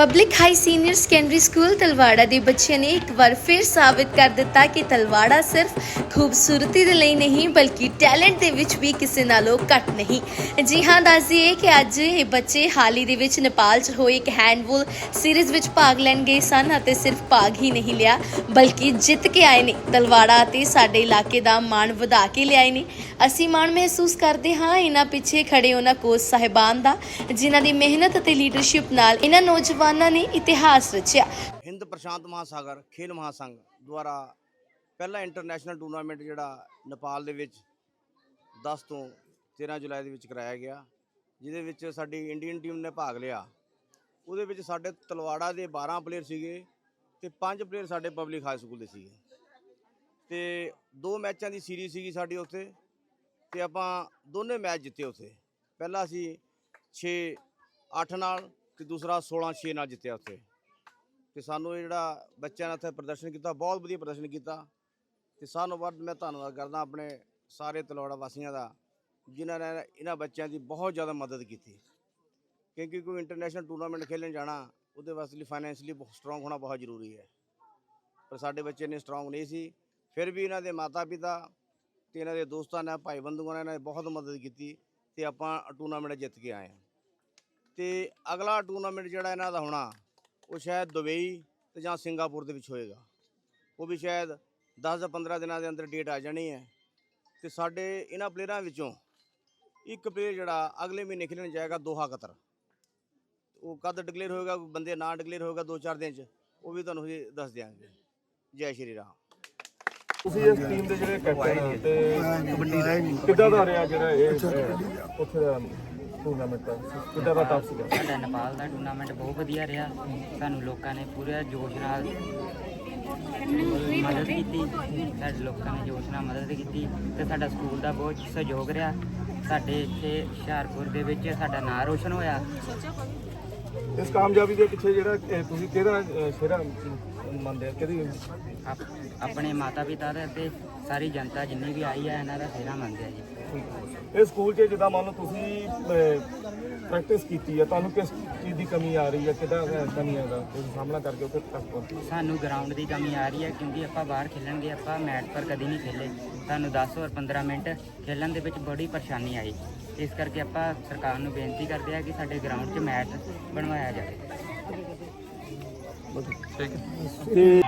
Public high senior secondary school Talwara ਦੇ ਬੱਚਿਆਂ ਨੇ ਇੱਕ ਵਾਰ ਫਿਰ ਸਾਬਿਤ ਕਰ ਦਿੱਤਾ ਕਿ ਤਲਵਾੜਾ ਸਿਰਫ ਖੂਬਸੂਰਤੀ ਦੇ ਲਈ ਨਹੀਂ, ਬਲਕਿ ਟੈਲੈਂਟ ਦੇ ਵਿੱਚ ਵੀ ਕਿਸੇ ਨਾਲੋਂ ਘੱਟ ਨਹੀਂ। ਜੀ ਹਾਂ, ਦੱਸਦੀਏ ਕਿ ਅੱਜ ਇਹ ਬੱਚੇ ਹਾਲ ਹੀ ਦੇ ਵਿੱਚ ਨੇਪਾਲ 'ਚ ਹੋਏ ਇੱਕ ਹੈਂਡਬੋਲ ਸੀਰੀਜ਼ ਵਿੱਚ ਭਾਗ ਲੈਣ ਗਏ ਸਨ ਅਤੇ ਸਿਰਫ ਭਾਗ ਹੀ ਨਹੀਂ ਲਿਆ, ਬਲਕਿ ਜਿੱਤ ਕੇ ਆਏ ਨੇ। ਤਲਵਾੜਾ ਅਤੇ ਸਾਡੇ ਇਲਾਕੇ ਦਾ ਮਾਣ ਵਧਾ ਕੇ ਲਿਆਏ ਨੇ। ਅਸੀਂ ਮਾਣ ਮਹਿਸੂਸ ਕਰਦੇ ਹਾਂ ਇਹਨਾਂ ਪਿੱਛੇ ਖੜੇ ਉਹਨਾਂ ਕੋਚ ਸਾਹਿਬਾਨ ਦਾ, ਜਿਨ੍ਹਾਂ ਦੀ ਮਿਹਨਤ ਅਤੇ ਲੀਡਰਸ਼ਿਪ ਨਾਲ ਇਹਨਾਂ ਨੌਜਵਾਨ ਨੇ ਇਤਿਹਾਸ ਰਚਿਆ। ਹਿੰਦ ਪ੍ਰਸ਼ਾਂਤ ਮਹਾਸਾਗਰ, ਖੇਲ ਮਹਾਸੰਘ ਦੁਆਰਾ ਪਹਿਲਾ ਇੰਟਰਨੈਸ਼ਨਲ ਟੂਰਨਾਮੈਂਟ ਜਿਹੜਾ ਨੇਪਾਲ ਦੇ ਵਿੱਚ 10 ਤੋਂ 13 ਜੁਲਾਈ ਦੇ ਵਿੱਚ ਕਰਾਇਆ ਗਿਆ, ਜਿਹਦੇ ਵਿੱਚ ਸਾਡੀ ਇੰਡੀਅਨ ਟੀਮ ਨੇ ਭਾਗ ਲਿਆ। ਉਹਦੇ ਵਿੱਚ ਸਾਡੇ ਤਲਵਾੜਾ ਦੇ 12 ਪਲੇਅਰ ਸੀਗੇ ਤੇ 5 ਪਲੇਅਰ ਸਾਡੇ ਪਬਲਿਕ ਹਾਈ ਸਕੂਲ ਦੇ ਸੀਗੇ। ਤੇ ਦੋ ਮੈਚਾਂ ਦੀ ਸੀਰੀਜ਼ ਸੀਗੀ ਸਾਡੀ ਉੱਥੇ ਤੇ ਆਪਾਂ ਦੋਨੇ ਮੈਚ ਜਿੱਤੇ ਉੱਥੇ। ਪਹਿਲਾ ਅਸੀਂ 6 8 ਨਾਲ ਤੇ ਦੂਸਰਾ 16 6 ਨਾਲ ਜਿੱਤਿਆ ਉੱਥੇ। ਤੇ ਸਾਨੂੰ ਇਹ ਜਿਹੜਾ ਬੱਚਿਆਂ ਨੇ ਉੱਥੇ ਪ੍ਰਦਰਸ਼ਨ ਕੀਤਾ, ਬਹੁਤ ਵਧੀਆ ਪ੍ਰਦਰਸ਼ਨ ਕੀਤਾ। ਤੇ ਸਾਨੂੰ ਵੱਧ ਮੈਂ ਧੰਨਵਾਦ ਕਰਦਾ ਆਪਣੇ ਸਾਰੇ ਤਲਵਾੜਾ ਵਾਸੀਆਂ ਦਾ, ਜਿਨ੍ਹਾਂ ਨੇ ਇਹਨਾਂ ਬੱਚਿਆਂ ਦੀ ਬਹੁਤ ਜ਼ਿਆਦਾ ਮਦਦ ਕੀਤੀ। ਕਿਉਂਕਿ ਕੋਈ ਇੰਟਰਨੈਸ਼ਨਲ ਟੂਰਨਾਮੈਂਟ ਖੇਲਣ ਜਾਣਾ, ਉਹਦੇ ਵਾਸਤੇ ਲਈ ਫਾਈਨੈਂਸ਼ਲੀ ਬਹੁਤ ਸਟਰੋਂਗ ਹੋਣਾ ਬਹੁਤ ਜ਼ਰੂਰੀ ਹੈ। ਪਰ ਸਾਡੇ ਬੱਚੇ ਨੇ ਸਟਰੋਂਗ ਨਹੀਂ ਸੀ। ਫਿਰ ਵੀ ਇਹਨਾਂ ਦੇ ਮਾਤਾ ਪਿਤਾ ਤੇ ਇਹਨਾਂ ਦੇ ਦੋਸਤਾਂ ਨੇ ਭਾਈ ਬੰਧੂਆਂ ਨੇ ਇਹਨਾਂ ਦੀ ਬਹੁਤ ਮਦਦ ਕੀਤੀ ਤੇ ਆਪਾਂ ਟੂਰਨਾਮੈਂਟ ਜਿੱਤ ਕੇ ਆਏ ਹਾਂ। ਤੇ ਅਗਲਾ ਟੂਰਨਾਮੈਂਟ ਜਿਹੜਾ ਇਹਨਾਂ ਦਾ ਹੋਣਾ ਉਹ ਸ਼ਾਇਦ ਦੁਬਈ ਤੇ ਜਾਂ ਸਿੰਗਾਪੁਰ ਦੇ ਵਿੱਚ ਹੋਏਗਾ। ਉਹ ਵੀ ਸ਼ਾਇਦ 10 ਜਾਂ 15 ਦਿਨਾਂ ਦੇ ਅੰਦਰ ਡੇਟ ਆ ਜਾਣੀ ਹੈ। ਤੇ ਸਾਡੇ ਇਹਨਾਂ ਪਲੇਅਰਾਂ ਵਿੱਚੋਂ ਇੱਕ ਪਲੇਅਰ ਜਿਹੜਾ ਅਗਲੇ ਮਹੀਨੇ ਖੇਡਣ ਜਾਏਗਾ ਦੋਹਾ ਕਤਰ। ਉਹ ਕਦ ਡਿਕਲੇਅਰ ਹੋਏਗਾ ਬੰਦੇ ਨਾਂ ਡਿਕਲੇਅਰ ਹੋਏਗਾ 2-4 ਦਿਨ ਚ ਉਹ ਵੀ ਤੁਹਾਨੂੰ ਅਸੀਂ ਦੱਸ ਦਿਆਂਗੇ। ਜੈ ਸ਼੍ਰੀ ਰਾਮ। ਤੁਸੀਂ ਇਸ ਟੀਮ ਦੇ ਜਿਹੜੇ ਕੈਪਟਨ ਤੇ ਕਬੱਡੀ ਦਾ ਕਿੱਦਾਂ ਦਾ ਰਿਹਾ ਜਿਹੜਾ ਇਹ ਉੱਥੇ ਦਾ ਟੂਰਨਾਮੈਂਟ ਦਾ ਕਿੱਦਾਂ ਦਾ ਟਫ ਸੀਗਾ? ਸਾਡਾ ਨੇਪਾਲ ਦਾ ਟੂਰਨਾਮੈਂਟ ਬਹੁਤ ਵਧੀਆ ਰਿਹਾ। ਸਾਨੂੰ ਲੋਕਾਂ ਨੇ ਪੂਰੇ ਜੋਸ਼ ਨਾਲ ਮਦਦ ਕੀਤੀ। ਸਾਡੇ ਲੋਕਾਂ ਨੇ ਜੋਸ਼ ਨਾਲ ਮਦਦ ਕੀਤੀ ਤੇ ਸਾਡਾ ਸਕੂਲ ਦਾ ਬਹੁਤ ਸਹਿਯੋਗ ਰਿਹਾ। ਸਾਡੇ ਇੱਥੇ ਹੁਸ਼ਿਆਰਪੁਰ ਦੇ ਵਿੱਚ ਸਾਡਾ ਨਾਂ ਰੋਸ਼ਨ ਹੋਇਆ। ਇਸ ਕਾਮਯਾਬੀ ਦੇ ਪਿੱਛੇ ਜਿਹੜਾ ਤੁਸੀਂ ਕਿਹਦਾ ਅਹ, ਸਿਹਰਾ ਮੰਨਦੇ ਆ ਕਿਹਦੀ ਆਪ- ਆਪਣੇ ਮਾਤਾ ਪਿਤਾ ਦਾ ਤੇ ਸਾਰੀ ਜਨਤਾ ਜਿੰਨੀ ਵੀ ਆਈ ਹੈ ਇਹਨਾਂ ਦਾ ਫੇਰਾ ਮੰਨਦੇ ਆ ਜੀ। ਇਹ ਸਕੂਲ 'ਚ ਜਿੱਦਾਂ ਮੰਨ ਲਓ ਤੁਸੀਂ ਪ੍ਰੈਕਟਿਸ ਕੀਤੀ ਆ ਤੁਹਾਨੂੰ ਕਿਸ ਚੀਜ਼ ਦੀ ਕਮੀ ਆ ਰਹੀ ਹੈ ਕਿੱਦਾਂ ਅਹ, ਕਮੀਆਂ ਦਾ ਤੁਸੀਂ ਸਾਹਮਣਾ ਕਰਕੇ ਉੱਥੇ ਤੱਕ ਪਹੁੰਚੇ ਸਾਨੂੰ ਗਰਾਊਂਡ ਦੀ ਕਮੀ ਆ ਰਹੀ ਹੈ ਕਿਉਂਕਿ ਆਪਾਂ ਬਾਹਰ ਖੇਲਣਗੇ ਆਪਾਂ ਮੈਟ ਪਰ ਕਦੀ ਨਹੀਂ ਖੇਲੇ। ਸਾਨੂੰ 10 ਔਰ 15 ਮਿੰਟ ਖੇਲਣ ਦੇ ਵਿੱਚ ਬੜੀ ਪਰੇਸ਼ਾਨੀ ਆਈ। ਇਸ ਕਰਕੇ ਆਪਾਂ ਸਰਕਾਰ ਨੂੰ ਬੇਨਤੀ ਕਰਦੇ ਆ ਕਿ ਸਾਡੇ ਗਰਾਊਂਡ 'ਚ ਮੈਟ ਬਣਵਾਇਆ ਜਾਵੇ। ਤੇ